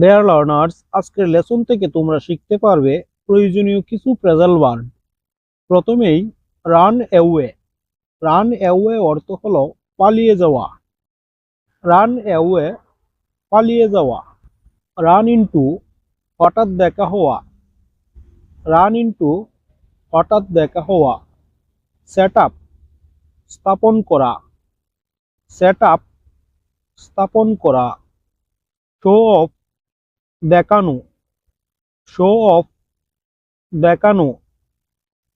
Dare learners আজকের lesson থেকে তোমরা শিখতে পারবে প্রয়োজনীয় কিছু প্রেজাল ওয়ার্ড প্রথমেই রান অ্যাওয়ে রান অ্যাওয়ে অর্থ হলো পালিয়ে যাওয়া। রান অ্যাওয়ে পালিয়ে যাওয়া। রান ইনটু হঠাৎ দেখা হওয়া। রান ইনটু হঠাৎ দেখা হওয়া। সেট আপ স্থাপন করা। সেট আপ স্থাপন করা। শো অফ দেখানো। শো অফ দেখানো।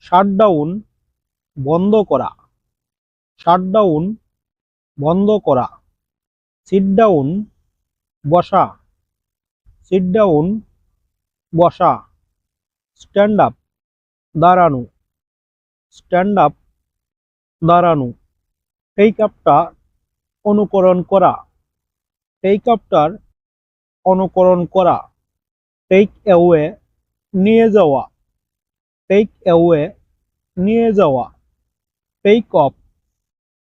শাটডাউন বন্ধ করা। শাটডাউন বন্ধ করা। সিট ডাউন বসা। সিট ডাউন বসা। স্ট্যান্ড আপ দাঁড়ানো। স্ট্যান্ড আপ দাঁড়ানো। এই কাপটা অনুকরণ করা। এই কাপটার অনুকরণ করা টেক অ্যাওয়ে নিয়ে যাওয়া। টেক অ্যাওয়ে নিয়ে যাওয়া। টেক অফ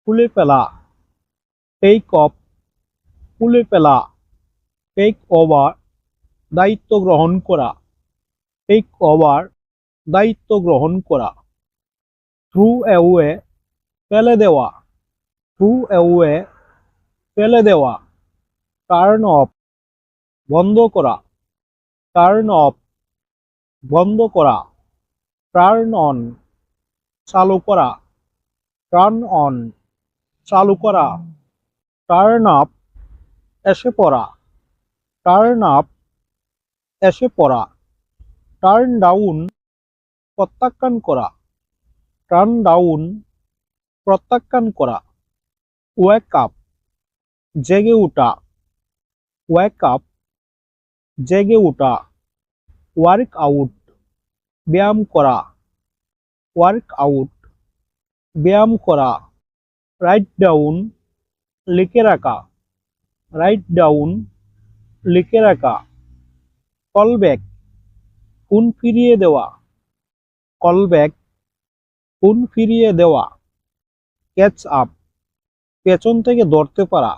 খুলে ফেলা টেক অফ খুলে ফেলা টেক ওভার দায়িত্ব গ্রহণ করা টেক ওভার দায়িত্ব গ্রহণ করা থ্রু অ্যাওয়ে ফেলে দেওয়া থ্রু অ্যাওয়ে ফেলে দেওয়া টার্ন অফ বন্ধ করা। টার্ন অফ বন্ধ করা। টার্ন অন চালু করা। টার্ন অন চালু করা। টার্ন আপ এসে পড়া। টার্ন আপ এসে পড়া। টার্ন ডাউন প্রত্যাখ্যান করা। টার্ন ডাউন প্রত্যাখ্যান করা। ওয়েক আপ জেগে ওঠা। ওয়েক আপ জেগে ওঠা ওয়ার্ক আউট ব্যায়াম করা ওয়ার্ক আউট ব্যায়াম করা রাইট ডাউন লিখে রাখা রাইট ডাউন লিখে রাখা কল ব্যাক ফোন ফিরিয়ে দেওয়া কল ব্যাক ফোন ফিরিয়ে দেওয়া ক্যাচ আপ পেছন থেকে ধরতে পারা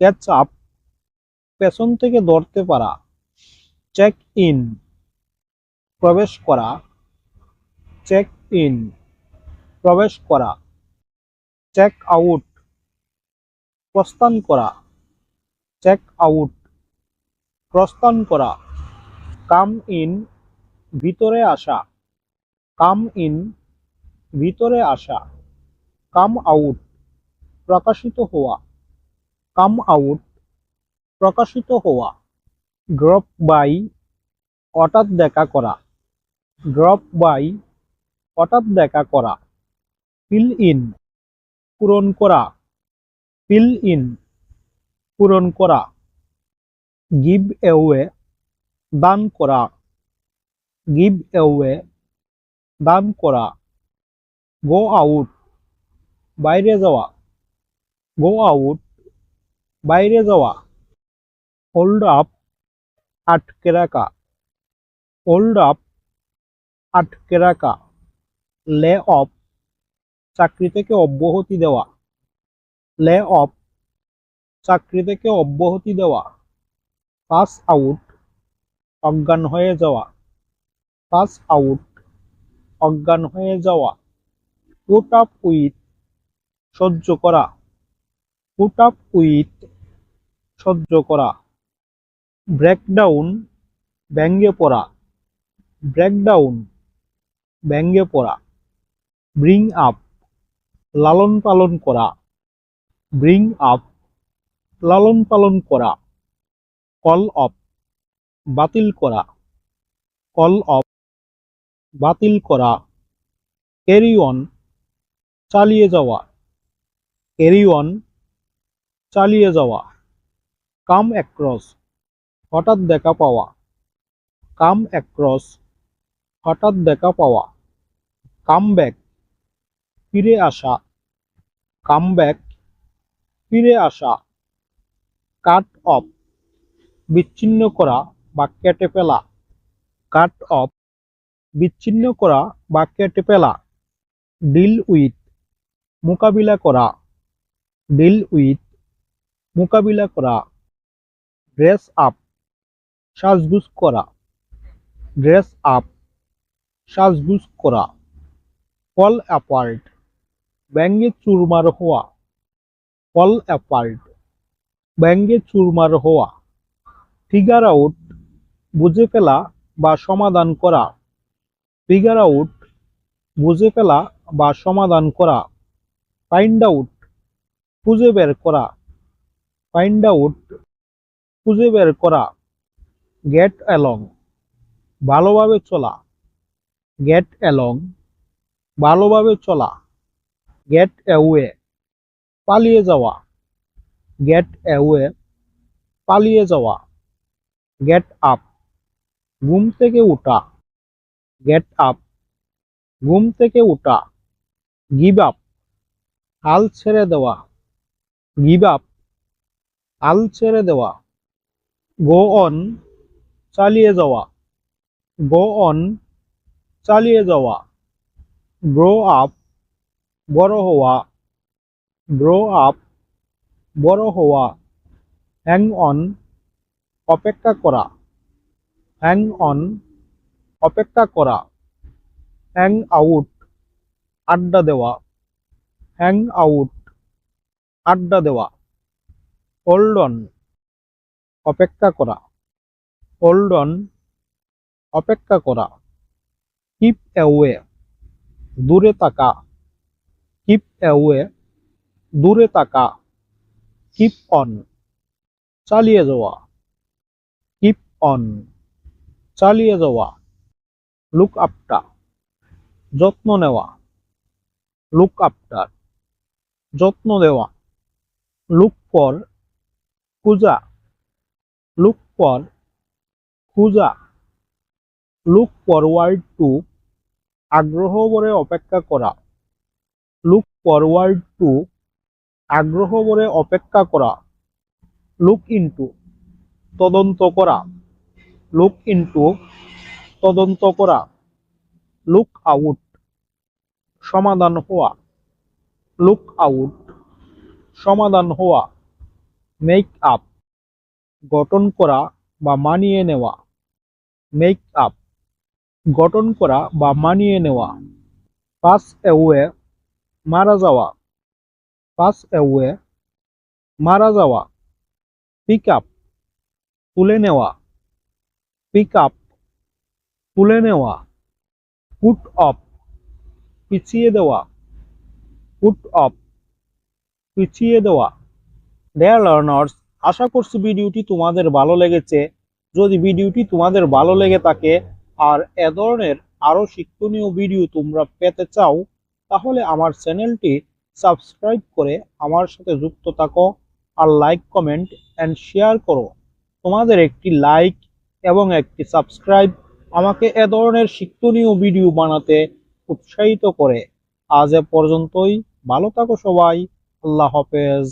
ক্যাচ আপ পেছন থেকে ধরতে পারা চেক ইন প্রবেশ করা চেক ইন প্রবেশ করা চেক আউট প্রস্থান করা চেক আউট প্রস্থান করা কাম ইন ভিতরে আসা কাম ইন ভিতরে আসা কাম আউট প্রকাশিত হওয়া কাম আউট প্রকাশিত হওয়া। ড্রপ বাই, হঠাৎ দেখা করা। ড্রপ বাই, হঠাৎ দেখা করা। ফিল ইন, পূরণ করা। ফিল ইন, পূরণ করা। গিভ এওয়ে, দান করা। গিভ এওয়ে, দান করা। গো আউট, বাইরে যাওয়া। গো আউট, বাইরে যাওয়া। হোল্ড আপ আটকে রাখা হোল্ড আপ আটকে রাখা লে অফ চাকরি থেকে অব্যাহতি দেওয়া। লে অফ চাকরি থেকে অব্যাহতি দেওয়া। পাস আউট অজ্ঞান হয়ে যাওয়া। পাস আউট অজ্ঞান হয়ে যাওয়া। পুট আপ উইথ সহ্য করা। পুট আপ উইথ সহ্য করা। ব্রেকডাউন, ব্যঙ্গে পড়া। ব্রেকডাউন, ব্যঙ্গে পড়া। ব্রিং আপ, লালন পালন করা। ব্রিং আপ, লালন পালন করা। কল অফ, বাতিল করা। কল অফ, বাতিল করা। ক্যারি অন, চালিয়ে যাওয়া। ক্যারি অন, চালিয়ে যাওয়া। কাম অ্যাক্রস হঠাৎ দেখা পাওয়া। Come across. হঠাৎ দেখা পাওয়া। Come back. ফিরে আসা। Come back. ফিরে আসা। Cut off. বিচ্ছিন্ন করা বা কেটে ফেলা। Cut off. বিচ্ছিন্ন করা বা কেটে ফেলা। Deal with. মোকাবিলা করা। Deal with. মোকাবিলা করা। Dress up. সাজগুজ করা। ড্রেস আপ সাজগুজ করা। ফল অ্যাপার্ট ব্যাঙ্গে চুরমার হওয়া। ফল অ্যাপার্ট ব্যাঙ্গে চুরমার হওয়া। ফিগার আউট বুঝে ফেলা বা সমাধান করা। ফিগার আউট বুঝে ফেলা বা সমাধান করা। ফাইন্ড আউট খুঁজে বের করা। ফাইন্ড আউট খুঁজে বের করা। গেট অ্যালং, ভালোভাবে চলা। গেট অ্যালং, ভালোভাবে চলা। গেট অ্যাওয়ে, পালিয়ে যাওয়া। গেট অ্যাওয়ে, পালিয়ে যাওয়া। গেট আপ, ঘুম থেকে উঠা গেট আপ, ঘুম থেকে উঠা গিভ আপ, হাল ছেড়ে দেওয়া। গিভ আপ, হাল ছেড়ে দেওয়া। গো অন চালিয়ে যাওয়া। গো অন চালিয়ে যাওয়া। গ্রো আপ বড় হওয়া। গ্রো আপ বড় হওয়া। হ্যাং অন অপেক্ষা করা। হ্যাং অন অপেক্ষা করা। হ্যাং আউট আড্ডা দেওয়া। হ্যাং আউট আড্ডা দেওয়া। হোল্ড অন অপেক্ষা করা। হোল্ড অন অপেক্ষা করা কিপ অ্যাওয়ে দূরে তাকা কিপ অ্যাওয়ে দূরে তাকা কিপ অন চালিয়ে যাওয়া কিপ অন চালিয়ে যাওয়া লুক আপটা যত্ন নেওয়া লুক আপটার যত্ন দেওয়া লুক ফর খুঁজা লুক ফর খুঁজা লুক ফরওয়ার্ড টু আগ্রহ ভরে অপেক্ষা করা। লুক ফরওয়ার্ড টু আগ্রহ ভরে অপেক্ষা করা। লুক ইনটু তদন্ত করা। লুক ইনটু তদন্ত করা। লুক আউট সমাধান হওয়া। লুক আউট সমাধান হওয়া। মেক আপ গঠন করা বা মানিয়ে নেওয়া। মেক আপ গঠন করা বা মানিয়ে নেওয়া পাস অ্যাওয়ে মারা যাওয়া পাস অ্যাওয়ে মারা যাওয়া পিক আপ তুলে নেওয়া পিক আপ তুলে নেওয়া পুট অফ পিছিয়ে দেওয়া পুট অফ পিছিয়ে দেওয়া। ডেয়ার লার্নার্স আশা করছি ভিডিওটি তোমাদের ভালো লেগেছে। যদি ভিডিওটি তোমাদের ভালো লেগে থাকে আর এ ধরনের আরও শিক্ষণীয় ভিডিও তোমরা পেতে চাও, তাহলে আমার চ্যানেলটি সাবস্ক্রাইব করে আমার সাথে যুক্ত থাকো আর লাইক, কমেন্ট অ্যান্ড শেয়ার করো। তোমাদের একটি লাইক এবং একটি সাবস্ক্রাইব আমাকে এ ধরনের শিক্ষণীয় ভিডিও বানাতে উৎসাহিত করে। আজ এ পর্যন্তই। ভালো থাকো সবাই। আল্লাহ হাফেজ।